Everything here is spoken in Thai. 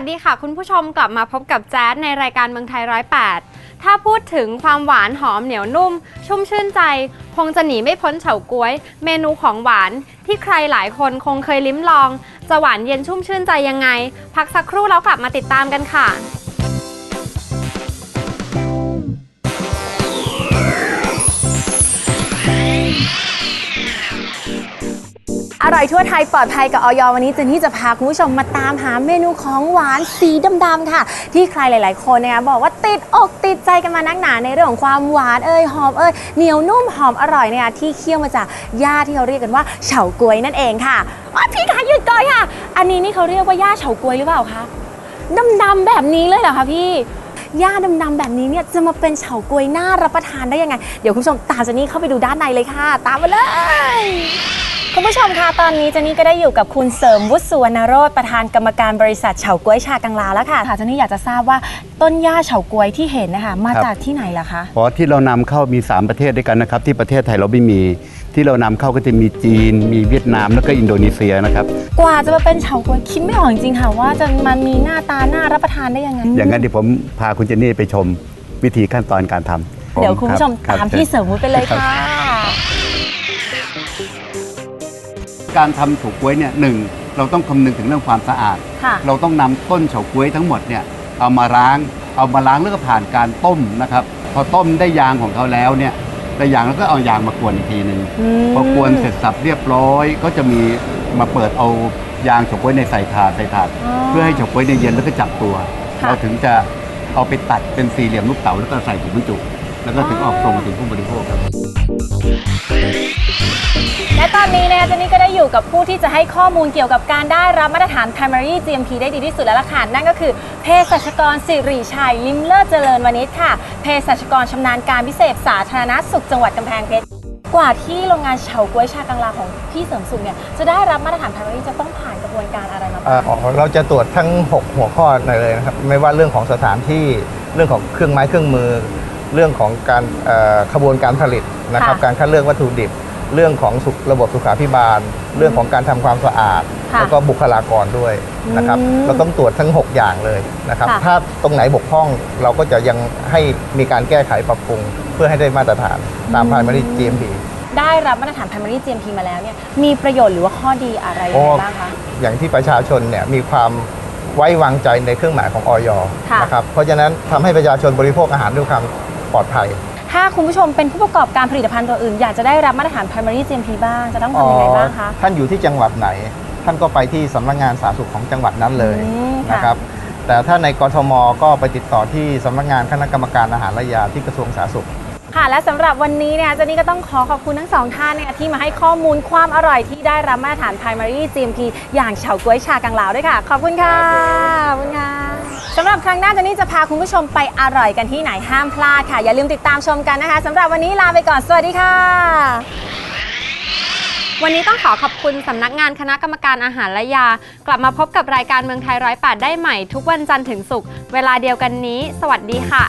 วัสดีค่ะ คุณผู้ชมกลับมาพบกับแจ๊ดในรายการเมืองไทยร้อยแปดถ้าพูดถึงความหวานหอมเหนียวนุ่ม ชุ่มชื่นใจ คงจะหนีไม่พ้นเฉาก๊วย เมนูของหวานที่ใครหลายคนคงเคยลิ้มลอง จะหวานเย็นชุ่มชื่นใจยังไง พักสักครู่แล้วกลับมาติดตามกันค่ะ อร่อยทั่วไทยปลอดภัยกับออยวันนี้เจนนี่จะพาคุณผู้ชมมาตามหาเมนูของหวานสีดำๆค่ะ ที่ใครหลาย ๆ คนนะคะบอกว่าติดอกติดใจกันมานักหนาในเรื่องของความหวานเอ่ยหอมเอ่ยเหนียวนุ่มหอมอร่อยเนี่ยที่เคี่ยวมาจากหญ้าที่เขาเรียกกันว่าเฉาก๊วยนั่นเองค่ะอ๋อพี่คะหยุดก่อนค่ะ อันนี้นี่เขาเรียกว่าหญ้าเฉาก๊วยหรือเปล่าคะดำๆแบบนี้เลยเหรอคะพี่หญ้าดำๆแบบนี้เนี่ยจะมาเป็นเฉาก๊วยน่ารับประทานได้ยังไง เดี๋ยวคุณผู้ชมตามเจนนี่เข้าไปดูด้านในเลยค่ะ ตามมาเลย คุณผู้ชมคะตอนนี้เจนนี่ก็ได้อยู่กับคุณเสริมวุฒิสุวรรณโรธประธานกรรมการบริษัทเฉาก๊วยชากังลาแล้วค่ะค่ะเจนนี่อยากจะทราบว่าต้นหญ้าเฉาก๊วยที่เห็นนะคะมาครับจากที่ไหนล่ะคะเพราะที่เรานำเข้ามี 3 ประเทศด้วยกันนะครับ ที่ประเทศไทยเราไม่มี ที่เรานำเข้าก็จะมีจีน มีเวียดนามแล้วก็อินโดนีเซียนะครับ กว่าจะมาเป็นเฉาก๊วยคิดไม่ออกจริงๆค่ะว่าจะมามีหน้าตาน่ารับประทานได้ยังไงอย่างนั้นเดี๋ยวผมพาคุณเจนนี่ไปชมวิธีขั้นตอนการทำเดี๋ยวคุณผู้ชมรับตามรับพี่เสริมวุฒิไปเลยค่ะ การทำเฉาก๊วยเนี่ยหนึ่งเราต้องคำนึงถึงเรื่องความสะอาดค่ะเราต้องนำต้นเฉาก๊วยทั้งหมดเนี่ยเอามาล้าง เอามาล้างแล้วก็ผ่านการต้มนะครับ พอต้มได้ยางของเขาแล้วเนี่ยได้ยางแล้วก็เอายางมากวนอีกทีหนึ่งมพอกวนเสร็จสับเรียบร้อย ก็จะมีมาเปิดเอายางเฉาก๊วยในใส่ถาดใส่ถาดอ๋อเพื่อให้เฉาก๊วยเนี่ยเย็นแล้วก็จับตัวค่ะเราถึงจะเอาไปตัดเป็นสี่เหลี่ยมลูกเต๋าแล้วก็ใส่ถุงบรรจุ แล้วก็ถึงออกส่งถึงผู้บริโภคครับและตอนนี้นะคะเจนนี่ก็ได้อยู่กับผู้ที่จะให้ข้อมูลเกี่ยวกับการได้รับมาตรฐาน Primary GMP ได้ดีที่สุดแล้วล่ะค่ะนั่นก็คือเภสัชกรสิริชัยลิมเลิศเจริญวณิชค่ะเภสัชกรชำนาญการพิเศษสาธารณสุขจังหวัดกำแพงเพชรกว่าที่โรงงานเฉาก๊วยชากังลาของพี่เสริมสุขเนี่ยจะได้รับมาตรฐาน Primary จะต้องผ่านกระบวนการอะไรมาบ้างเอ่อเราจะตรวจทั้ง 6 หัวข้อเลยนะครับไม่ว่าเรื่องของสถานที่เรื่องของเครื่องไม้เครื่องมือ เรื่องของการเอ่อขบวนการผลิตนะครับค่ะการคัดเลือกวัตถุดิบ เรื่องของสุขระบบสุขาพิบาล เรื่องของการทำความสะอาดค่ะแล้วก็บุคลากรด้วยนะครับอืมเราต้องตรวจทั้ง 6 อย่างเลยนะครับค่ะถ้าตรงไหนบกพร่องเราก็จะยังให้มีการแก้ไขปรับปรุง เพื่อให้ได้มาตรฐานตาม primary GMP ได้รับมาตรฐาน Primary GMP มาแล้วเนี่ยมีประโยชน์หรือว่าข้อดีอะไรยังโอ้ไงบ้างคะอย่างที่ประชาชนเนี่ยมีความไว้วางใจในเครื่องหมายของออยค่ะนะครับเพราะฉะนั้นทำให้ประชาชนบริโภคอาหารด้วยความ ปลอดภัย ถ้าคุณผู้ชมเป็นผู้ประกอบการผลิตภัณฑ์ตัวอื่น อยากจะได้รับมาตรฐาน Primary GMP บ้าง จะต้องทำยังไงบ้างคะ ท่านอยู่ที่จังหวัดไหน ท่านก็ไปที่สำนักงานสาธารณสุขของจังหวัดนั้นเลยอืมค่ะ นะครับ แต่ถ้าในกทมก็ไปติดต่อที่สำนักงานคณะกรรมการอาหารและยาที่กระทรวงสาธารณสุข ค่ะ และสำหรับวันนี้เนี่ยเจนนี่ก็ต้องขอขอบคุณทั้งสองท่านเนี่ยที่มาให้ข้อมูลความอร่อยที่ได้รับมาตรฐาน Primary GMP อย่างเฉาก๊วยชากังลาวด้วยค่ะ ขอบคุณค่ะขอบคุณค่ะสำหรับครั้งหน้าเจนนี่จะพาคุณผู้ชมไปอร่อยกันที่ไหนห้ามพลาดค่ะ อย่าลืมติดตามชมกันนะคะสำหรับวันนี้ลาไปก่อนสวัสดีค่ะวันนี้ต้องขอขอบคุณสำนักงานคณะกรรมการอาหารและยา กลับมาพบกับรายการเมืองไทยร้อยแปดได้ใหม่ทุกวันจันทร์ถึงศุกร์เวลาเดียวกันนี้ สวัสดีค่ะ